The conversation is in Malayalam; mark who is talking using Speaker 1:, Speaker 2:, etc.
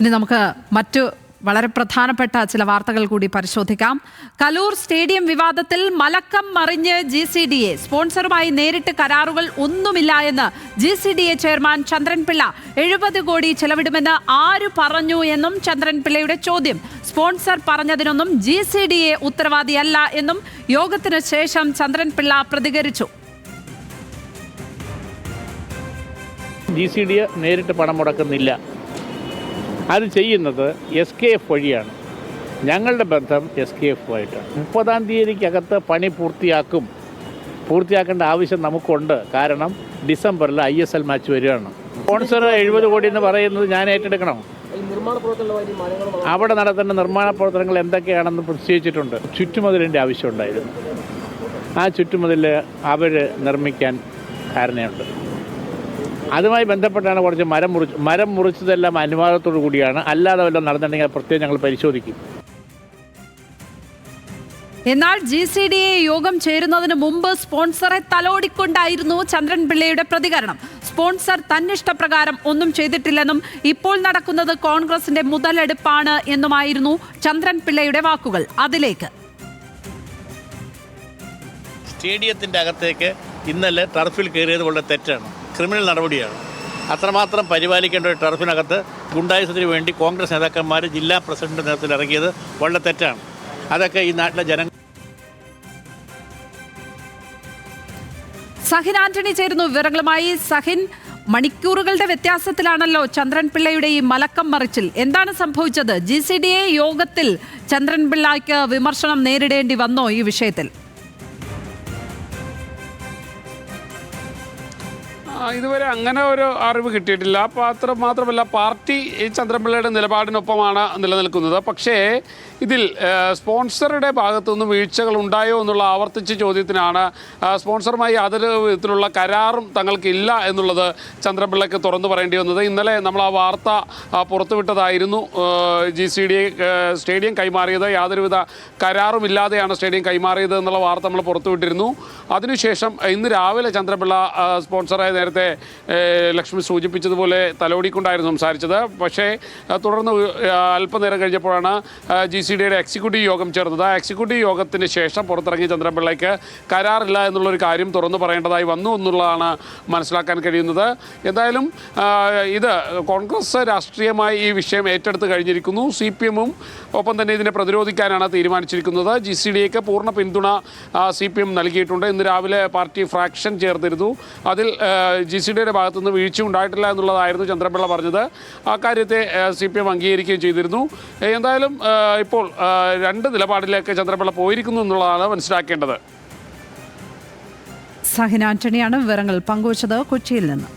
Speaker 1: ഇനി നമുക്ക് മറ്റു വളരെ പ്രധാനപ്പെട്ട ചില വാർത്തകൾ കൂടി പരിശോധിക്കാം. കലൂർ സ്റ്റേഡിയം വിവാദത്തിൽ മലക്കം മറിഞ്ഞ് ജി സി ഡി എ. സ്പോൺസറുമായി നേരിട്ട് കരാറുകൾ ഒന്നുമില്ല എന്ന് G C D A chairman Chandran Pillai. എഴുപത് കോടി ചെലവിടുമെന്ന് ആര് പറഞ്ഞു എന്നും ചന്ദ്രൻപിള്ളയുടെ ചോദ്യം. സ്പോൺസർ പറഞ്ഞതിനൊന്നും ജി സി ഡി എ ഉത്തരവാദിയല്ല എന്നും യോഗത്തിനു ശേഷം ചന്ദ്രൻപിള്ള പ്രതികരിച്ചു.
Speaker 2: ജി സി ഡി എ നേരിട്ട് പണം മുടക്കുന്നില്ല. അത് ചെയ്യുന്നത് എസ് കെ എഫ് വഴിയാണ്. ഞങ്ങളുടെ ബന്ധം എസ് കെ എഫ് ആയിട്ടാണ്. മുപ്പതാം തീയതിക്കകത്ത് പണി പൂർത്തിയാക്കും. പൂർത്തിയാക്കേണ്ട ആവശ്യം നമുക്കുണ്ട്. കാരണം ഡിസംബറിൽ ഐ എസ് എൽ മാച്ച് വരികയാണ്. സ്പോൺസർ എഴുപത് കോടി എന്ന് പറയുന്നത് ഞാൻ ഏറ്റെടുക്കണം. അവിടെ നടത്തേണ്ട നിർമ്മാണ പ്രവർത്തനങ്ങൾ എന്തൊക്കെയാണെന്ന് നിശ്ചയിച്ചിട്ടുണ്ട് ചുറ്റുമതിലിന്റെ ആവശ്യമുണ്ടായിരുന്നു ആ ചുറ്റുമതിൽ അവർ നിർമ്മിക്കാൻ ധാരണയുണ്ട് അതുമായി ബന്ധപ്പെട്ടാണ് കുറച്ച് മരം മുറിച്ച് മരം മുറിച്ചതെല്ലാം അനുവാദത്തോടു കൂടിയാണ്. അല്ലാതെ വല്ലതും നടന്നിട്ടുണ്ടെങ്കിൽ പ്രത്യേകം ഞങ്ങൾ പരിശോധിക്കും.
Speaker 1: എന്നാൽ ജി സി ഡി എ യോഗം ചേരുന്നതിന് മുമ്പ് സ്പോൺസറെ തലോടിക്കൊണ്ടായിരുന്നു ചന്ദ്രൻ പിള്ളയുടെ പ്രതികരണം. സ്പോൺസർ തന്നിഷ്ടപ്രകാരം ഒന്നും ചെയ്തിട്ടില്ലെന്നും ഇപ്പോൾ നടക്കുന്നത് കോൺഗ്രസിന്റെ മുതലെടുപ്പാണ് എന്നുമായിരുന്നു ചന്ദ്രൻ പിള്ളയുടെ വാക്കുകൾ. അതിലേക്ക്.
Speaker 2: സ്റ്റേഡിയത്തിന്റെ അകത്തേക്ക് ഇന്നലെ ടർഫിൽ കയറിയത് വളരെ തെറ്റാണ്. ക്രിമിനൽ നടപടിയാണ്. അത്രമാത്രം പരിപാലിക്കേണ്ട ഒരു ടർഫിനകത്ത് ഗുണ്ടായുസത്തിന് വേണ്ടി കോൺഗ്രസ് നേതാക്കന്മാർ ജില്ലാ പ്രസിഡന്റ് നേതൃത്വത്തിൽ ഇറങ്ങിയത് വളരെ തെറ്റാണ്. അതൊക്കെ ഈ നാട്ടിലെ ജനങ്ങൾ
Speaker 1: സഹിൻ ആന്റണി ചേരുന്നു വിവരങ്ങളുമായി. സഹിൻ മണിക്കൂറുകളുടെ വ്യത്യാസത്തിലാണല്ലോ ചന്ദ്രൻ പിള്ളയുടെ ഈ മലക്കം മറിച്ചിൽ. എന്താണ് സംഭവിച്ചത്? ജി സി ഡി എ യോഗത്തിൽ ചന്ദ്രൻ പിള്ളയ്ക്ക് വിമർശനം നേരിടേണ്ടി വന്നോ ഈ വിഷയത്തിൽ?
Speaker 3: ഇതുവരെ അങ്ങനെ ഒരു അറിവ് കിട്ടിയിട്ടില്ല. പാത്രം മാത്രമല്ല പാർട്ടി ഈ ചന്ദ്രപിള്ളയുടെ നിലപാടിനൊപ്പമാണ് നിലനിൽക്കുന്നത്. പക്ഷേ ഇതിൽ സ്പോൺസറുടെ ഭാഗത്തുനിന്ന് വീഴ്ചകൾ ഉണ്ടായോ എന്നുള്ള ആവർത്തിച്ച ചോദ്യത്തിനാണ് സ്പോൺസറുമായി യാതൊരു വിധത്തിലുള്ള കരാറും തങ്ങൾക്കില്ല എന്നുള്ളത് ചന്ദ്രപിള്ളയ്ക്ക് തുറന്നു പറയേണ്ടി വന്നത്. ഇന്നലെ നമ്മൾ ആ വാർത്ത പുറത്തുവിട്ടതായിരുന്നു. ജി സി ഡി സ്റ്റേഡിയം കൈമാറിയത്. യാതൊരുവിധ കരാറും ഇല്ലാതെയാണ് സ്റ്റേഡിയം കൈമാറിയത് എന്നുള്ള വാർത്ത നമ്മൾ പുറത്തുവിട്ടിരുന്നു. അതിനുശേഷം ഇന്ന് രാവിലെ ചന്ദ്രപിള്ള സ്പോൺസറായ സ്പോൺസറെ നേരത്തെ ലക്ഷ്മി സൂചിപ്പിച്ചതുപോലെ തലോടിക്കൊണ്ടായിരുന്നു സംസാരിച്ചത്. പക്ഷേ തുടർന്ന് അല്പനേരം കഴിഞ്ഞപ്പോഴാണ് ജി സി ഡിയുടെ എക്സിക്യൂട്ടീവ് യോഗം ചേർന്നത്. ആ എക്സിക്യൂട്ടീവ് യോഗത്തിന് ശേഷം പുറത്തിറങ്ങിയ ചന്ദ്രപിള്ളയ്ക്ക് കരാറില്ല എന്നുള്ളൊരു കാര്യം തുറന്നു പറയേണ്ടതായി വന്നു എന്നുള്ളതാണ് മനസ്സിലാക്കാൻ കഴിയുന്നത്. എന്തായാലും ഇത് കോൺഗ്രസ് രാഷ്ട്രീയമായി ഈ വിഷയം ഏറ്റെടുത്ത് കഴിഞ്ഞിരിക്കുന്നു. സി പി എമ്മും ഒപ്പം തന്നെ ഇതിനെ പ്രതിരോധിക്കാനാണ് തീരുമാനിച്ചിരിക്കുന്നത്. ജി സി ഡിയ്ക്ക് പൂർണ പിന്തുണ സി പി എം നൽകിയിട്ടുണ്ട്. ഇന്ന് രാവിലെ പാർട്ടി ഫ്രാക്ഷൻ ചേർത്തിരുന്നു അതിൽ ജി സി ഡിയുടെ ഭാഗത്തുനിന്ന് വീഴ്ച ഉണ്ടായിട്ടില്ല എന്നുള്ളതായിരുന്നു ചന്ദ്രപിള്ള പറഞ്ഞത്. ആ കാര്യത്തെ സി പി എം അംഗീകരിക്കുകയും ചെയ്തിരുന്നു. എന്തായാലും ഇപ്പോൾ രണ്ട് നിലപാടിലേക്ക് ചന്ദ്രപിള്ള പോയിരിക്കുന്നു എന്നുള്ളതാണ് മനസ്സിലാക്കേണ്ടത്.
Speaker 1: സഹിൻ ആന്റണിയാണ് വിവരങ്ങൾ പങ്കുവച്ചത് കൊച്ചിയിൽ നിന്ന്.